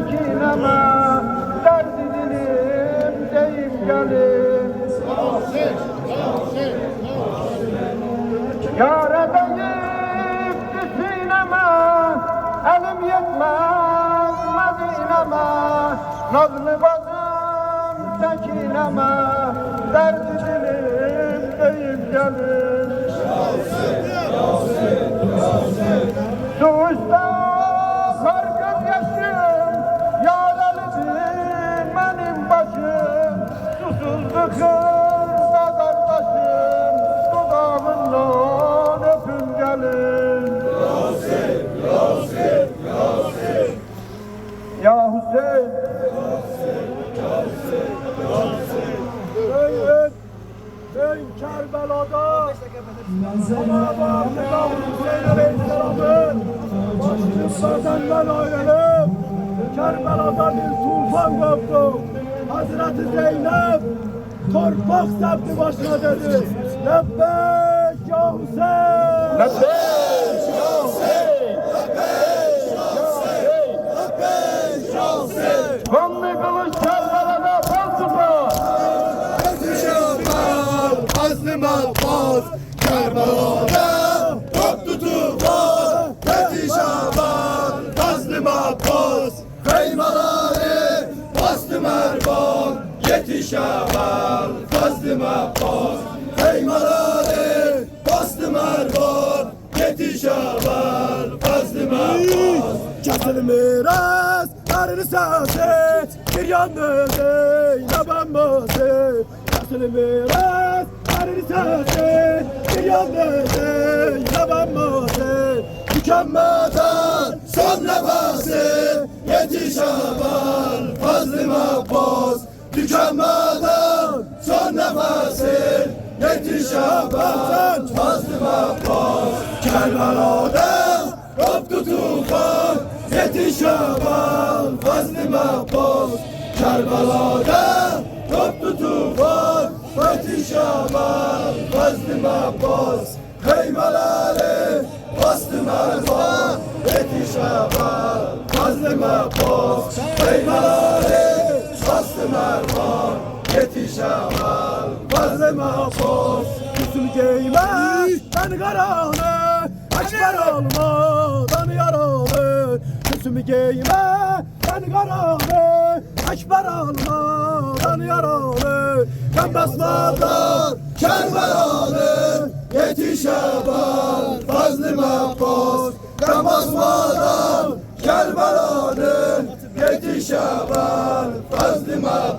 sakineme Derdi dilim deyim gelin Yâre deyip sineme Elim yetmez Medine'me Nazlı bazım sakineme Derdi dilim deyip gelin Doğuşta kar Susuzluk hırda kardeşim Dudağımından öpün gelin. Ya Hüseyin Ey, ey Kerbela'da. Bana bak Hüseyin Aleyhisselam'ın Başımızdan ayrılıp Kerbela'da bir tufan koptu Hazreti Zeynep Korkmak septi başına dedi. Lebbek ya Hüseyin. Lebbek ya Hüseyin. Kanlı kılıç Kerbela'da Falsıfa Azlim Abbas Kerbela'da Yetiş Şaban Azlim Abbas Kaymaları bastı mervan Yetiş Şaban Azlim Abbas Kesil miras Arını sazet Bir yandı Zeynep mısın Kesil miras Arını sazet Bir yandı Zeynep mısın Tükenmeden son nefesi Yetiş Şaban Tükenmeden son nefesi Yetiş Şaban Fazlım Abbas Kerbela'da koptu tufan Yetiş Şaban Fazlım Abbas Kerbela'da koptu tufan Yetiş Şaban Fazlım Abbas Kıymaları bastı mervan Yetiş Şaban Fazlım Abbas Kıymaları Şaban Fazlım Abbas Üstüm giyme ben karanı. Ekber olmadan yaralı. Üstümü giyme ben karanı. Ekber olmadan yaralı. Ben basmadan Kerbelalı Yetiş Şaban Fazlım Abbas Ben basmadan Kerbelalı Yetiş Şaban Fazlım Abbas